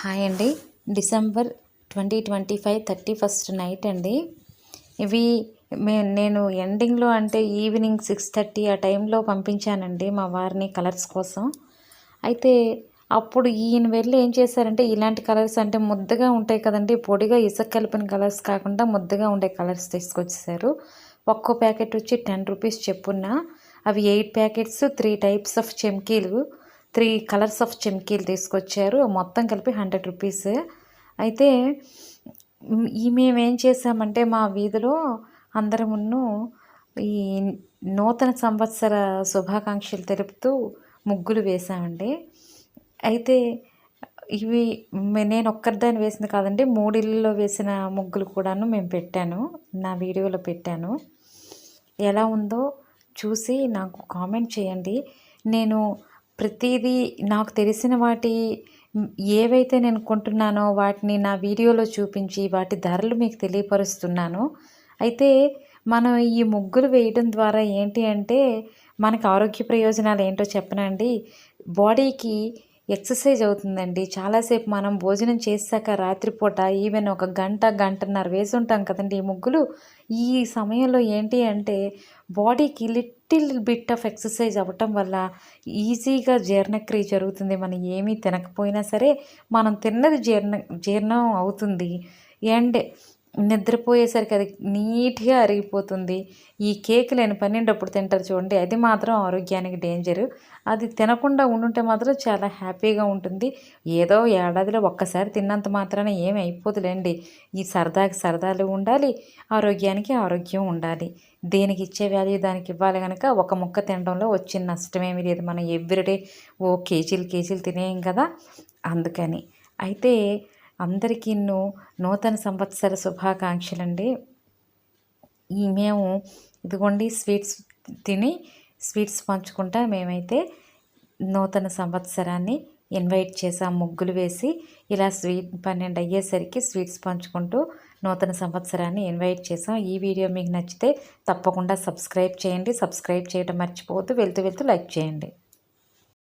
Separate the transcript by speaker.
Speaker 1: Hi అండి. December twenty twenty five thirty first night అండి. ఇవి మే నేను ఎండింగ్లో అంటే ఈవినింగ్ సిక్స్ థర్టీ ఆ టైంలో పంపించానండి మా వారిని కలర్స్ కోసం. అయితే అప్పుడు ఈయన వెళ్ళి ఏం చేశారంటే ఇలాంటి కలర్స్ అంటే ముద్దగా ఉంటాయి కదండి. పొడిగా ఇసుక కలిపిన కలర్స్ కాకుండా ముద్దగా ఉండే కలర్స్ తీసుకొచ్చేసారు. ఒక్కో ప్యాకెట్ వచ్చి టెన్ రూపీస్ చెప్పున్న. అవి eight packets three types of చెమ్కీలు. Three colours of చెమ్కీలు తీసుకొచ్చారు. మొత్తం కలిపి హండ్రెడ్ రూపీస్. అయితే మేమేం ఈ చేసామంటే మా వీధిలో అందరమును ఈ నూతన సంవత్సర శుభాకాంక్షలు తెలుపుతూ ముగ్గులు వేసామండి అయితే ఇవి నేను ఒక్కరిదాన్ని వేసింది కాదండి మూడిళ్ళలో వేసిన ముగ్గులు కూడాను మేము పెట్టాను నా వీడియోలో పెట్టాను. ఎలా ఉందో చూసి నాకు కామెంట్ చేయండి. నేను ప్రతిదీ నాకు తెలిసిన వాటి ఏవైతే నేను కొంటున్నానో వాటిని నా వీడియోలో చూపించి వాటి ధరలు మీకు తెలియపరుస్తున్నాను. అయితే మనం ఈ ముగ్గులు వేయడం ద్వారా ఏంటి అంటే మనకు ఆరోగ్య ప్రయోజనాలు ఏంటో చెప్పనండి. బాడీకి ఎక్సర్సైజ్ అవుతుందండి. చాలాసేపు మనం భోజనం చేశాక రాత్రిపూట ఈవెన్ ఒక గంట గంటన్నర వేసి ఉంటాం కదండి ఈ ముగ్గులు. ఈ సమయంలో ఏంటి అంటే బాడీకి లిటిల్ బిట్ ఆఫ్ ఎక్సర్సైజ్ అవ్వటం వల్ల ఈజీగా జీర్ణక్రియ జరుగుతుంది. మనం ఏమీ తినకపోయినా సరే మనం తిన్నది జీర్ణ జీర్ణం అవుతుంది. అండ్ నిద్రపోయేసరికి అది నీట్గా అరిగిపోతుంది. ఈ కేక్ లేని పన్నెండప్పుడు తింటారు చూడండి. అది మాత్రం ఆరోగ్యానికి డేంజరు. అది తినకుండా ఉండుంటే మాత్రం చాలా హ్యాపీగా ఉంటుంది. ఏదో ఏడాదిలో ఒక్కసారి తిన్నంత మాత్రాన ఏమి అయిపోతులేండి ఈ సరదాకి సరదాలు ఉండాలి ఆరోగ్యానికి ఆరోగ్యం ఉండాలి. దేనికి ఇచ్చే వాల్యూ దానికి ఇవ్వాలి కనుక ఒక ముక్క తినడంలో వచ్చిన నష్టమేమీ లేదు. మనం ఎవ్రీడే ఓ కేజీలు కేజీలు తినేయం కదా. అందుకని. అయితే అందరికీ నూతన సంవత్సర శుభాకాంక్షలండి. ఈ మేము ఇదిగోండి స్వీట్స్ తిని స్వీట్స్ పంచుకుంటా మేమైతే నూతన సంవత్సరాన్ని ఇన్వైట్ చేసాం ముగ్గులు వేసి ఇలా స్వీట్ పన్నెండు అయ్యేసరికి స్వీట్స్ పంచుకుంటూ నూతన సంవత్సరాన్ని ఇన్వైట్ చేసాం ఈ వీడియో మీకు నచ్చితే తప్పకుండా సబ్స్క్రైబ్ చేయండి. సబ్స్క్రైబ్ చేయడం మర్చిపోవద్దు. వెళ్తూ వెళ్తూ లైక్ చేయండి.